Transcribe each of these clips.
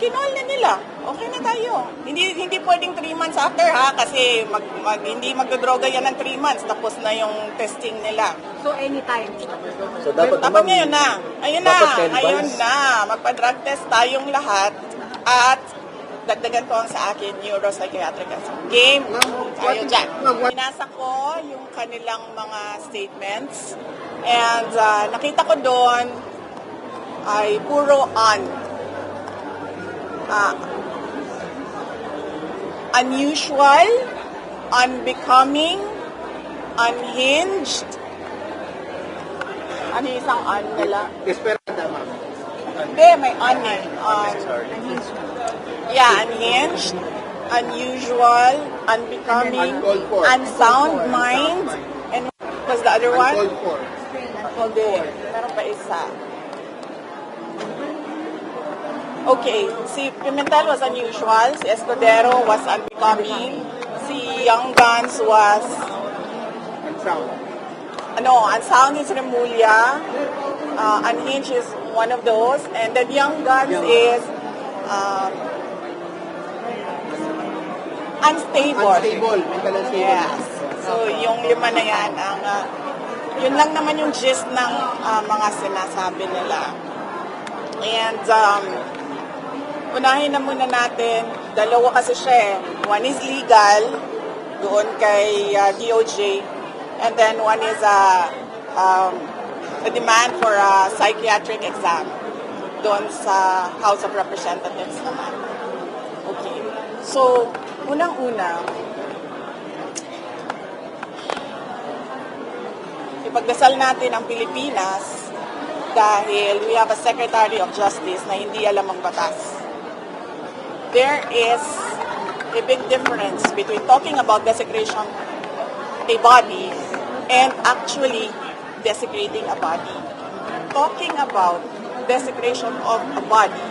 kinol na nila. Okay na tayo. Hindi hindi pwedeng 3 months after ha kasi mag, mag hindi magdodroga yan ng 3 months tapos na yung testing nila. So anytime. So dapat Dapat ngayon na. Ayun na. Ayun na. Magpa-drug test tayong lahat at dagdagan ko ang sa akin neuropsychiatric assessment. Game. Tayo dyan. Binasa ko yung kanilang mga statements and uh, nakita ko doon ay puro on. Ah, unusual, unbecoming, unhinged, ano yung isang on nila? Esperada, ma'am. Hindi, may on eh. Sorry. Yeah, unhinged, unusual, unbecoming, Uncalled for. unsound mind, and was the other one? Uncalled for. Hindi. Meron pa isa. Okay, si Pimentel was unusual, si Escudero was unbecoming, si Young Guns was, And sound. ano, unsound is Remulla, uh, unhinged is one of those, and then Young Guns is um, unstable. Unstable. Mental unstable. Yes. So, yung lima na yan, ang, ah, yun lang naman yung gist ng ah, mga sinasabi nila. And, um, unahin na muna natin, dalawa kasi siya eh. One is legal, doon kay ah, DOJ, and then one is a, um, a demand for a psychiatric exam doon sa House of Representatives naman. Okay. So, unang-una, ipagdasal natin ang Pilipinas dahil we have a Secretary of Justice na hindi alam ang batas. There is a big difference between talking about desecration a body and actually desecrating a body. Talking about desecration of a body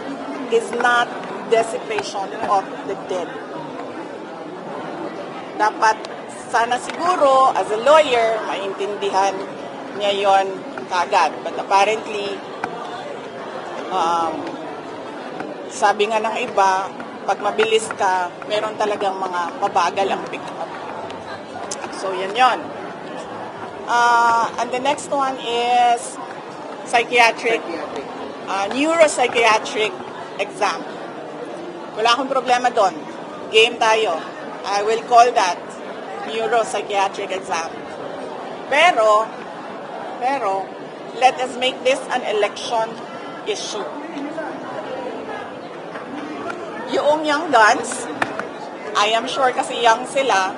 is not desecration of the dead. Dapat sana siguro as a lawyer maintindihan niya yon kagad. But apparently um, sabi nga ng iba, pag mabilis ka, meron talagang mga mabagal ang pick up. So, yan yon. Uh, and the next one is psychiatric, Psychiatric. uh, neuropsychiatric exam. Wala akong problema doon. Game tayo. I will call that neuropsychiatric exam. Pero, pero, let us make this an election issue. Yung young guns, I am sure kasi young sila,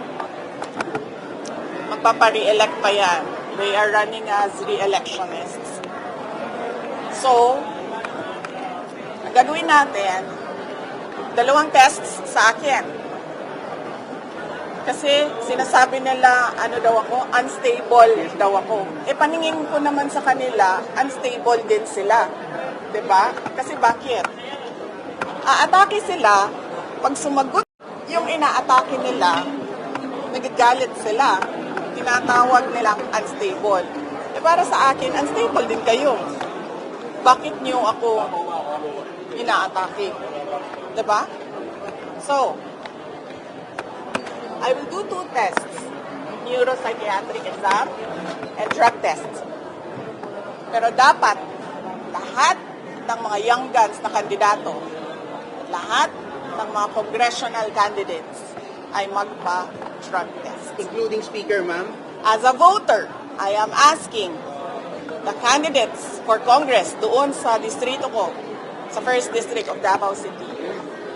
magpapa-re-elect pa yan. They are running as re-electionists. So, gagawin natin, dalawang tests sa akin. Kasi sinasabi nila, ano daw ako, unstable daw ako. E paningin ko naman sa kanila, unstable din sila. ba? Kasi bakit? Aatake sila, pag sumagot yung inaatake nila, nagagalit sila. Tinatawag nilang unstable. E para sa akin, unstable din kayo. Bakit niyo ako inaatake? 'Di ba? So, I will do two tests. Neuropsychiatric exam and drug test. Pero dapat, lahat ng mga young guns na kandidato, lahat ng mga congressional candidates ay magpa-drug test. Including speaker, ma'am. As a voter, I am asking the candidates for Congress doon sa distrito ko, sa first district of Davao City.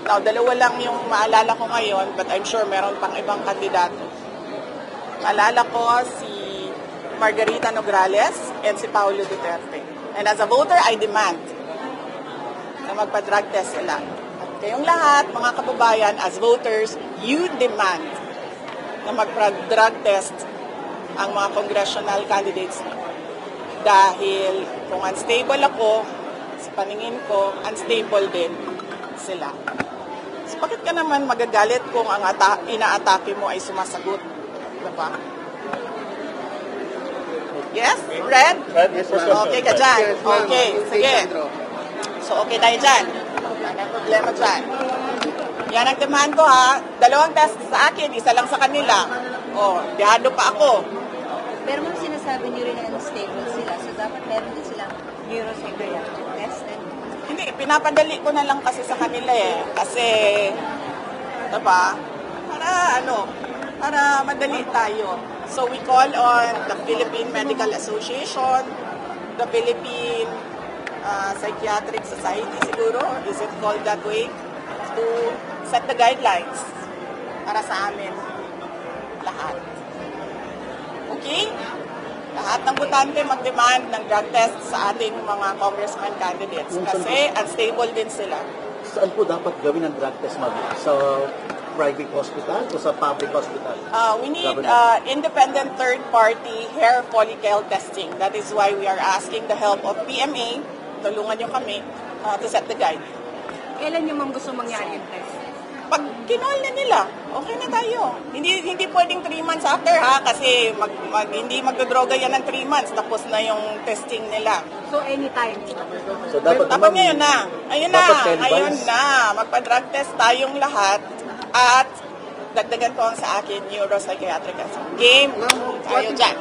Now, dalawa lang yung maalala ko ngayon, but I'm sure meron pang ibang kandidato. Maalala ko si Margarita Nograles and si Paulo Duterte. And as a voter, I demand na magpa-drug test sila. Kayong lahat, mga kababayan, as voters, you demand na magpa-drug test ang mga congressional candidates dahil kung unstable ako, sa paningin ko, unstable din sila. So, bakit ka naman magagalit kung ang ata- inaatake mo ay sumasagot? Diba? Yes? Red? Yes, ma'am. Okay ka dyan? Yes. Okay, sige. So, okay tayo dyan. May problema dyan. Yan ang demand ko ha. Dalawang test sa akin, isa lang sa kanila. O, dihado pa ako. Pero ma'am, sinasabi niyo rin na unstable sila. So, dapat meron din silang neuropsychiatric test. And Hindi, pinapadali ko na lang kasi sa kanila eh. Kasi, diba, para ano, para madali tayo. So we call on the Philippine Medical Association, the Philippine uh, Psychiatric Society siguro, is it called that way, to set the guidelines para sa amin lahat. Okay? Lahat ng butante mag-demand ng drug test sa ating mga congressman candidates kasi unstable din sila. Saan po dapat gawin ang drug test, ma'am? Sa private hospital o sa public hospital? Uh, we need uh, independent third-party hair follicle testing. That is why we are asking the help of PMA. Tulungan nyo kami uh, to set the guide. kailan niyo ma'am gusto mangyari yung test? Pag kinol na nila, okay na tayo. Hindi hindi pwedeng 3 months after ha kasi mag, mag, hindi magdodroga yan ng 3 months tapos na yung testing nila. So, anytime. So dapat Dapat ngayon na. Ayun na. dapat 10 Ayun na. Magpa-drug test tayong lahat at dagdagan ko ang sa akin neuropsychiatric. Game. Tayo dyan.